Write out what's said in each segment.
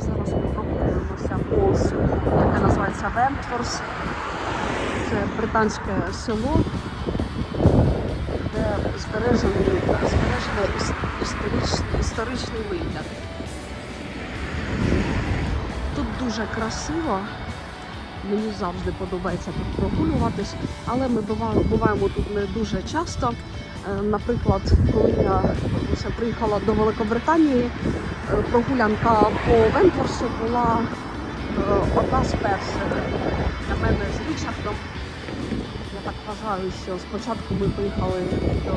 Зараз ми прогулюємося по селу, яке називається Вентворс. Це британське село, де збережений, збережений історичний, історичний вигляд. Тут дуже красиво. Мені завжди подобається тут прогулюватись, але ми буваємо, тут не дуже часто. Е, Наприклад, коли я приїхала до Великобританії, е, прогулянка по Вентворсу була е, одна з перших для мене з Річардом. Я так вважаю, що спочатку ми поїхали до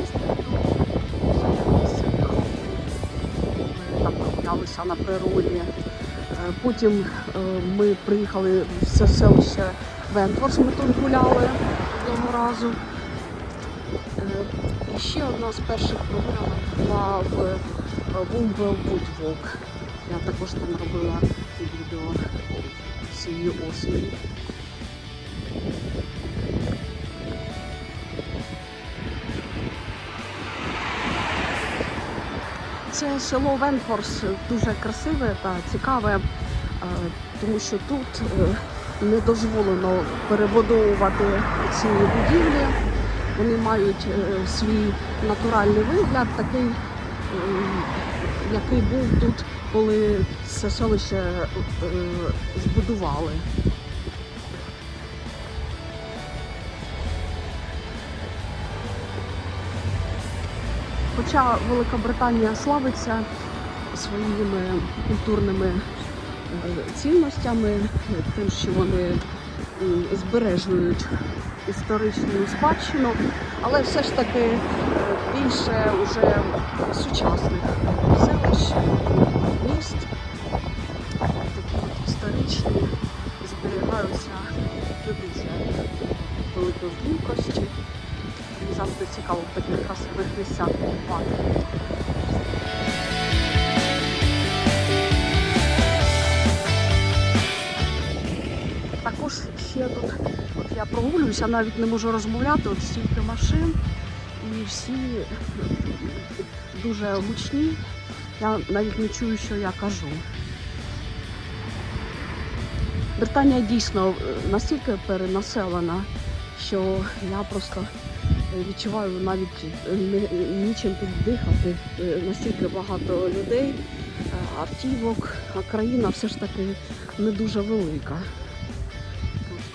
міста ми там прогулялися на природі. Потім ми приїхали це селище Вентворс, ми тут гуляли одного разу. Е, І ще одна з перших прогулянок була в Вумбел Вудвок. Я також там робила відео цієї осені. Це село Венфорс дуже красиве та цікаве, е, тому що тут е, не дозволено перебудовувати ці будівлі. Вони мають е, свій натуральний вигляд, такий, е, який був тут, коли це селище е, збудували. Хоча Велика Британія славиться своїми культурними цінностями, тим, що вони збережують історичну спадщину, але все ж таки е, більше вже сучасних селищ, міст, такі історичні, зберігаються дуже великої кількості. Завжди цікаво в таких красивих місцях побувати. Ще тут, от я прогулююся, навіть не можу розмовляти, от стільки машин, і всі дуже гучні. Я навіть не чую, що я кажу. Британія дійсно е, настільки перенаселена, що я просто відчуваю навіть е, нічим тут дихати. Е, Настільки багато людей, автівок, а країна все ж таки не дуже велика.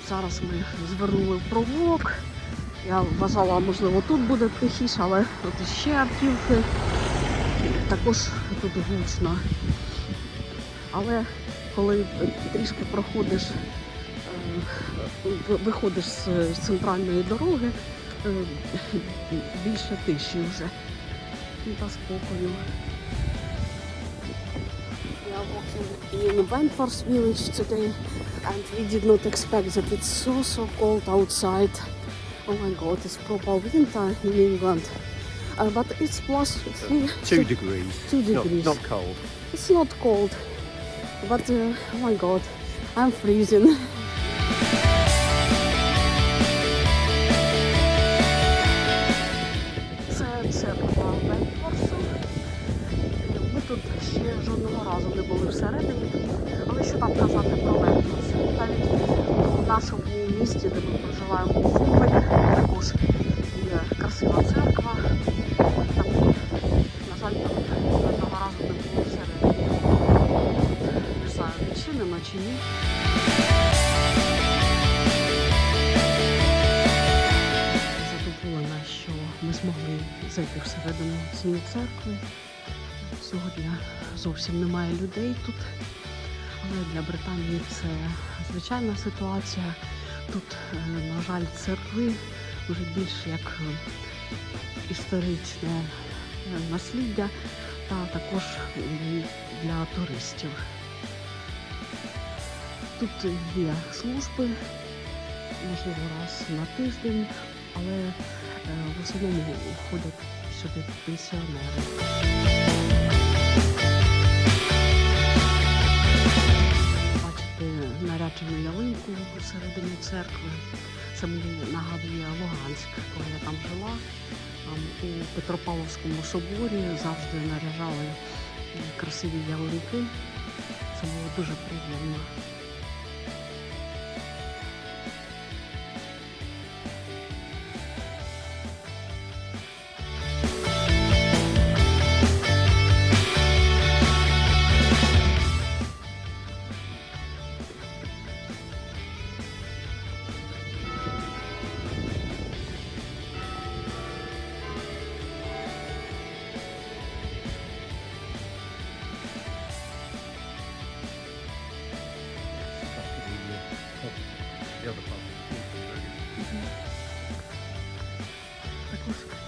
Зараз ми звернули в провок. Я вважала, можливо, тут буде тихіше, але тут ще автівки. Також тут гучно. Але коли трішки проходиш, е, виходиш з центральної дороги, е, більше тиші вже та спокою. Are walking in Wentworth village today and we did not expect that it's so so cold outside. Oh my god, it's proper winter in England. Uh, but it's plus three, Two degrees. two Not, degrees. not cold. It's not cold, but uh, oh my god, I'm freezing. Це церква Вентфорсу. Ми тут ще жодного разу не були всередині, Нашому місті, де ми проживаємо Фумелі, також є красива церква. Там, на жаль, там жодного разу всередині. Не знаю, відчинено чи ні. Задоволена, що ми змогли зайти всередину цієї церкви. Сьогодні зовсім немає людей тут, але для Британії це звичайна ситуація. Тут, е, на жаль, церкви вже більше як е, історичне е, насліддя та також для туристів. Тут є служби, можливо, раз на тиждень, але в основному ходять сюди пенсіонери. Бачите ялинку всередині церкви. Це мені нагадує Луганськ, коли я там жила. Там у Петропавловському соборі завжди наряжали е, красиві ялинки. Це було дуже приємно.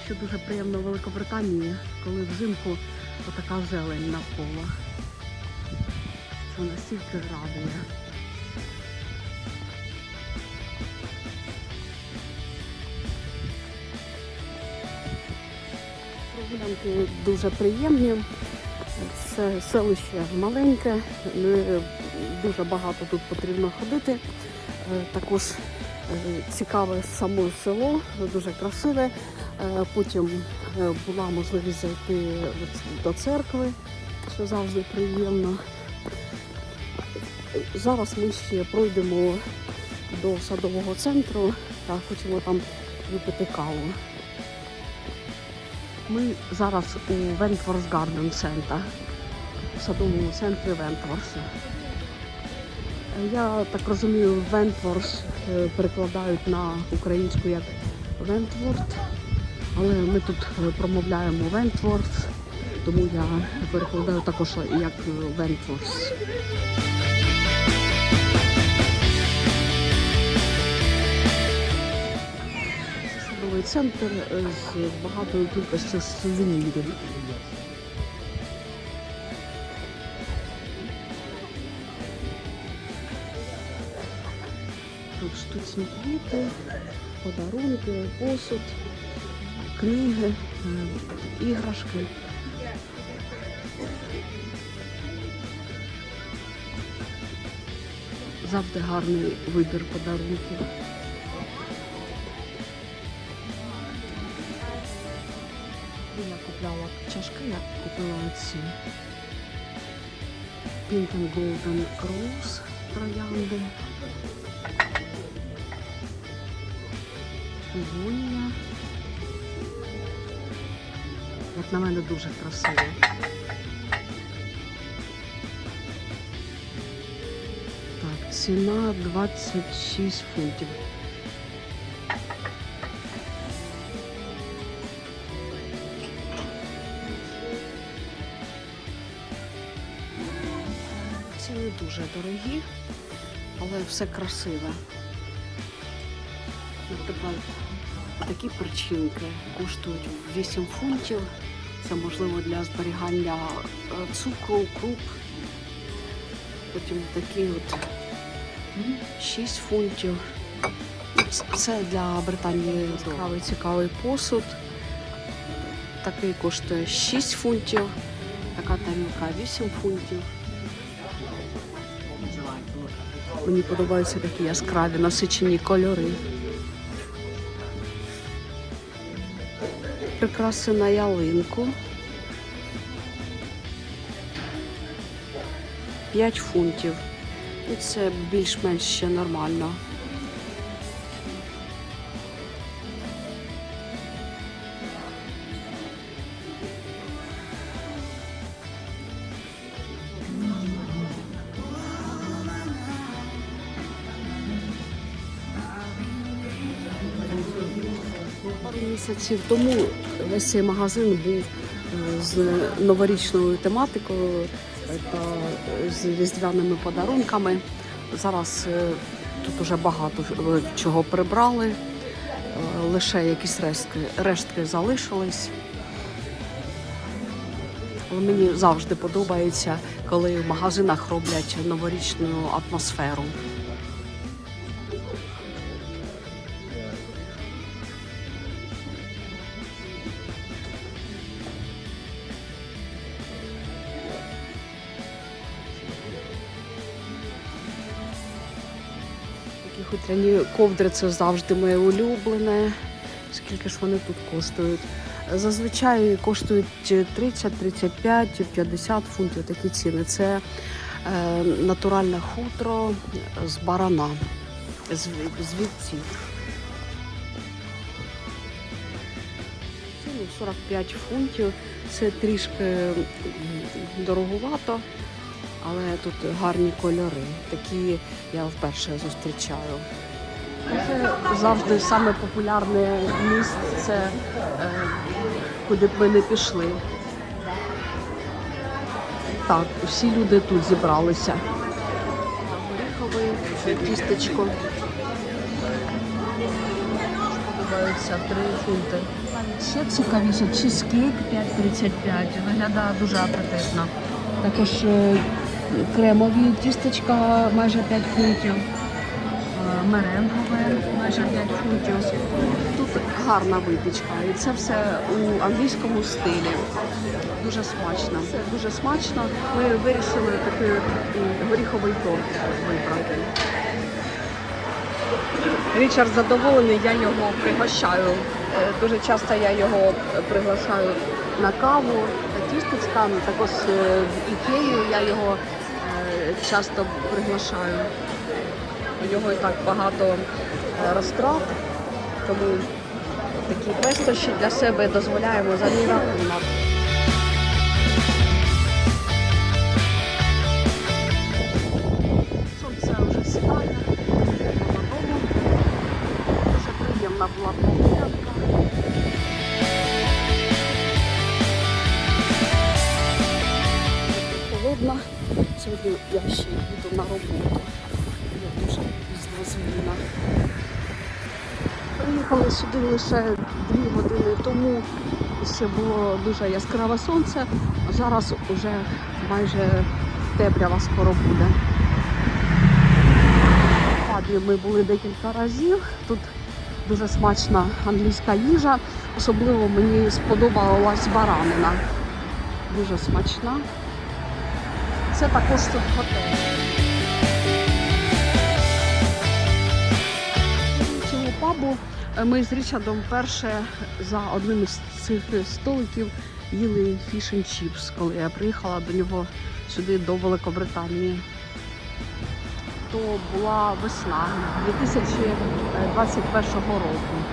Що дуже приємно в Великобританії, коли взимку отака зелень навколо. Це настільки радує. Прогулянки дуже приємні. Це селище маленьке, не дуже багато тут потрібно ходити. Е, Також е, цікаве саме село, дуже красиве. Е, Потім е, була можливість зайти до церкви, що завжди приємно. Зараз ми ще пройдемо до садового центру та хочемо там випити каву. Ми зараз у Вентворс Гарден Центр, в садовому центрі Вентворса. Я так розумію, Вентворс е, перекладають на українську як Вентворд, але ми тут е, промовляємо Вентворс, тому я перекладаю також як Вентворс. Садовий центр е, з багатою кількістю сувенірів. Тут штучні квіти, подарунки, посуд, книги, е, іграшки. Завжди гарний вибір подарунків. Я купляла чашки, я купила ці Pink and Golden Rose троянди. Півонія. Як на мене дуже красиво. Так, ціна 26 фунтів. Ці не дуже дорогі, але все красиве. Наприклад, такі причинки коштують 8 фунтів. Це можливо для зберігання е, цукру, круп. Потім такі от 6 фунтів. Це для Британії цікавий цікавий посуд. Такий коштує 6 фунтів, така тарілка 8 фунтів. Мені подобаються такі яскраві насичені кольори. Прикраси на ялинку. 5 фунтів. І це більш-менш ще нормально. Пару місяців тому весь цей магазин був е, з новорічною тематикою е, та з різдвяними подарунками. Зараз е, тут уже багато чого прибрали, лише якісь рештки, рештки залишились. Мені завжди подобається, коли в магазинах роблять новорічну атмосферу. Такі ковдри це завжди моє улюблене. Скільки ж вони тут коштують? Зазвичай коштують 30, 35, 50 фунтів такі ціни. Це е, натуральне хутро з барана, з, з вівців. Ціну 45 фунтів. Це трішки дороговато, але тут гарні кольори. Такі я вперше зустрічаю. Це завжди саме популярне місце, е, куди б ми не пішли. Так, всі люди тут зібралися. Горіхове тістечко. Подобаються 3 фунти. Ще цікавіше, чизкейк 5,35. Виглядає дуже апетитно. Також е, кремові тістечка майже 5 фунтів. Е, Меренгове майже 5 фунтів. Тут гарна випічка, і це все у англійському стилі. Дуже смачно. Дуже смачно. Ми вирішили такий горіховий торт вибрати. Річард задоволений, я його пригощаю. Е, Дуже часто я його приглашаю на каву та тістечка. Ну, Також е, в ікею я його е, часто приглашаю. У нього і так багато е, розтрат, тому такі пестощі для себе дозволяємо за сюди лише дві години тому. Ще було дуже яскраве сонце, зараз уже майже темрява скоро буде. Пабі ми були декілька разів. Тут дуже смачна англійська їжа. Особливо мені сподобалась баранина. Дуже смачна. Це також тут готель. Ми з Річардом перше за одним із цих столиків їли фіш чіпс, коли я приїхала до нього сюди до Великобританії. То була весна 2021 року.